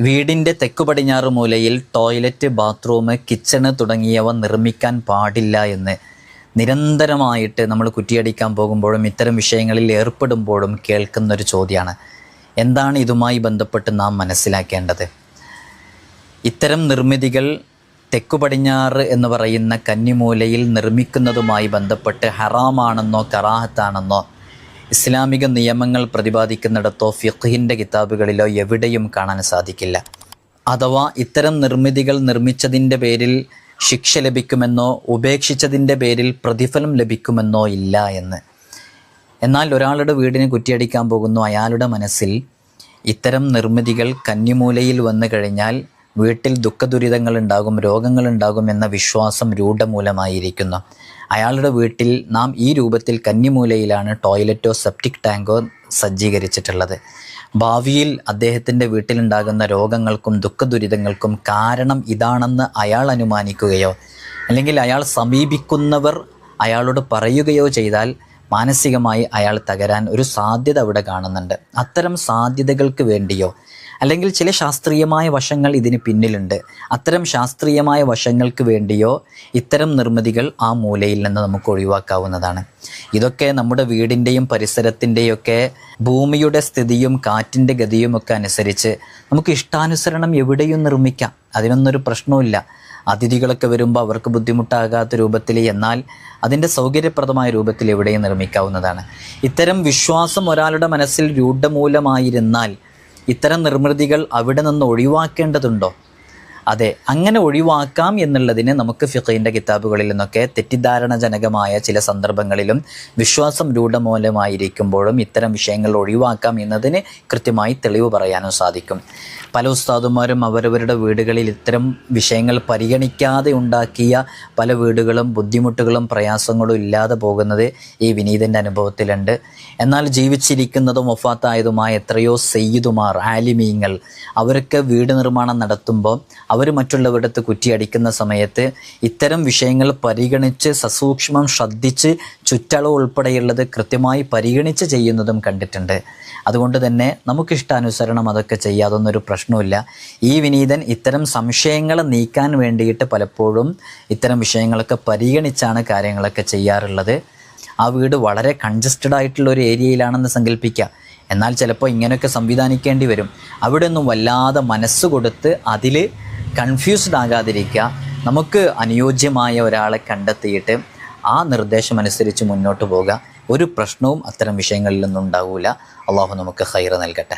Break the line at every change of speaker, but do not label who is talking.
വീടിന്റെ തെക്കു പടിഞ്ഞാറ് മൂലയിൽ ടോയ്ലറ്റ് ബാത്റൂം കിച്ചണ് തുടങ്ങിയവ നിർമ്മിക്കാൻ പാടില്ല എന്ന് നിരന്തരമായിട്ട് നമ്മൾ കുറ്റിയടിക്കാൻ പോകുമ്പോഴും ഇത്തരം വിഷയങ്ങളിൽ ഏർപ്പെടുമ്പോഴും കേൾക്കുന്നൊരു ചോദ്യമാണ് എന്താണ് ഇതുമായി ബന്ധപ്പെട്ട് നാം മനസ്സിലാക്കേണ്ടത്? ഇത്തരം നിർമ്മിതികൾ തെക്കു പടിഞ്ഞാറ് എന്ന് പറയുന്ന കന്നിമൂലയിൽ നിർമ്മിക്കുന്നതുമായി ബന്ധപ്പെട്ട് ഹറാമാണെന്നോ കറാഹത്താണെന്നോ ഇസ്ലാമിക നിയമങ്ങൾ പ്രതിപാദിക്കുന്നിടത്തോ ഫിഖിന്റെ കിതാബുകളിലോ എവിടെയും കാണാൻ സാധിക്കില്ല. അഥവാ ഇത്തരം നിർമ്മിതികൾ നിർമ്മിച്ചതിന്റെ പേരിൽ ശിക്ഷ ലഭിക്കുമെന്നോ ഉപേക്ഷിച്ചതിന്റെ പേരിൽ പ്രതിഫലം ലഭിക്കുമെന്നോ ഇല്ല എന്ന്. എന്നാൽ ഒരാളുടെ വീടിന് കുറ്റിയടിക്കാൻ പോകുന്നു അയാളുടെ മനസ്സിൽ ഇത്തരം നിർമ്മിതികൾ കന്നിമൂലയിൽ വന്നു കഴിഞ്ഞാൽ വീട്ടിൽ ദുഃഖദുരിതങ്ങൾ ഉണ്ടാകും രോഗങ്ങൾ ഉണ്ടാകും എന്ന വിശ്വാസം രൂഢമൂലമായിരിക്കുന്നു. അയാളുടെ വീട്ടിൽ നാം ഈ രൂപത്തിൽ കന്നിമൂലയിലാണ് ടോയ്ലറ്റോ സെപ്റ്റിക് ടാങ്കോ സജ്ജീകരിച്ചിട്ടുള്ളത്. ഭാവിയിൽ അദ്ദേഹത്തിന്റെ വീട്ടിലുണ്ടാകുന്ന രോഗങ്ങൾക്കും ദുഃഖദുരിതങ്ങൾക്കും കാരണം ഇതാണെന്ന് അയാൾ അനുമാനിക്കുകയോ അല്ലെങ്കിൽ അയാൾ സമീപിക്കുന്നവർ അയാളോട് പറയുകയോ ചെയ്താൽ മാനസികമായി അയാൾ തകരാൻ ഒരു സാധ്യത അവിടെ കാണുന്നുണ്ട്. അത്തരം സാധ്യതകൾക്ക് വേണ്ടിയോ അല്ലെങ്കിൽ ചില ശാസ്ത്രീയമായ വശങ്ങൾ ഇതിന് പിന്നിലുണ്ട്. അത്തരം ശാസ്ത്രീയമായ വശങ്ങൾക്ക് വേണ്ടിയോ ഇത്തരം നിർമ്മിതികൾ ആ മൂലയിൽ നിന്ന് നമുക്ക് ഒഴിവാക്കാവുന്നതാണ്. ഇതൊക്കെ നമ്മുടെ വീടിന്റെയും പരിസരത്തിന്റെയൊക്കെ ഭൂമിയുടെ സ്ഥിതിയും കാറ്റിന്റെ ഗതിയും ഒക്കെ അനുസരിച്ച് നമുക്ക് ഇഷ്ടാനുസരണം എവിടെയും നിർമ്മിക്കാം. അതിനൊന്നൊരു പ്രശ്നവുമില്ല. അതിഥികളൊക്കെ വരുമ്പോൾ അവർക്ക് ബുദ്ധിമുട്ടാകാത്ത രൂപത്തിൽ എന്നാൽ അതിന്റെ സൗകര്യപ്രദമായ രൂപത്തിൽ എവിടെയും നിർമ്മിക്കാവുന്നതാണ്. ഇത്തരം വിശ്വാസം ഒരാളുടെ മനസ്സിൽ രൂഢമൂലമായിരുന്നാൽ ഇത്തരം നിർമ്മിതികൾ അവിടെ നിന്ന് ഒഴിവാക്കേണ്ടതുണ്ടോ? അതെ അങ്ങനെ ഒഴിവാക്കാം എന്നുള്ളതിന് നമുക്ക് ഫിഖീന്റെ കിതാബുകളിൽ നിന്നൊക്കെ തെറ്റിദ്ധാരണജനകമായ ചില സന്ദർഭങ്ങളിലും വിശ്വാസം രൂഢമൂലമായിരിക്കുമ്പോഴും ഇത്തരം വിഷയങ്ങൾ ഒഴിവാക്കാം എന്നതിന് കൃത്യമായി തെളിവ് പറയാനും സാധിക്കും. പല ഉസ്താദുമാരും അവരവരുടെ വീടുകളിൽ ഇത്തരം വിഷയങ്ങൾ പരിഗണിക്കാതെ ഉണ്ടാക്കിയ പല വീടുകളും ബുദ്ധിമുട്ടുകളും പ്രയാസങ്ങളും ഇല്ലാതെ പോകുന്നത് ഈ വിനീതന്റെ അനുഭവത്തിലുണ്ട്. എന്നാൽ ജീവിച്ചിരിക്കുന്നതും ഒഫാത്തായതുമായ എത്രയോ സെയ്യുതുമാർ ആലിമീങ്ങൾ അവരൊക്കെ വീട് നിർമ്മാണം നടത്തുമ്പോൾ അവർ മറ്റുള്ളവരുടെ അടുത്ത് കുറ്റിയടിക്കുന്ന സമയത്ത് ഇത്തരം വിഷയങ്ങൾ പരിഗണിച്ച് സസൂക്ഷ്മം ശ്രദ്ധിച്ച് ചുറ്റളവ് ഉൾപ്പെടെയുള്ളത് കൃത്യമായി പരിഗണിച്ച് ചെയ്യുന്നതും കണ്ടിട്ടുണ്ട്. അതുകൊണ്ട് തന്നെ നമുക്കിഷ്ടാനുസരണം അതൊക്കെ ചെയ്യാതൊന്നൊരു പ്രശ്നമില്ല ഈ വിനീതൻ ഇത്തരം സംശയങ്ങൾ നീക്കാൻ വേണ്ടിയിട്ട് പലപ്പോഴും ഇത്തരം വിഷയങ്ങളൊക്കെ പരിഗണിച്ചാണ് കാര്യങ്ങളൊക്കെ ചെയ്യാറുള്ളത്. ആ വീട് വളരെ കൺജസ്റ്റഡ് ആയിട്ടുള്ള ഒരു ഏരിയയിലാണെന്ന് സങ്കല്പിക്കുക എന്നാൽ ചിലപ്പോൾ ഇങ്ങനെയൊക്കെ സംവിധാനിക്കേണ്ടി വരും. അവിടെ ഒന്നും വല്ലാതെ മനസ്സ് കൊടുത്ത് അതിൽ കൺഫ്യൂസ്ഡ് ആകാതിരിക്കുക. നമുക്ക് അനുയോജ്യമായ ഒരാളെ കണ്ടെത്തിയിട്ട് ആ നിർദ്ദേശം അനുസരിച്ച് മുന്നോട്ട് പോകുക ഒരു പ്രശ്നവും അത്തരം വിഷയങ്ങളിൽ നിന്നും ഉണ്ടാവില്ല അള്ളാഹു നമുക്ക് ഹൈറ് നൽകട്ടെ.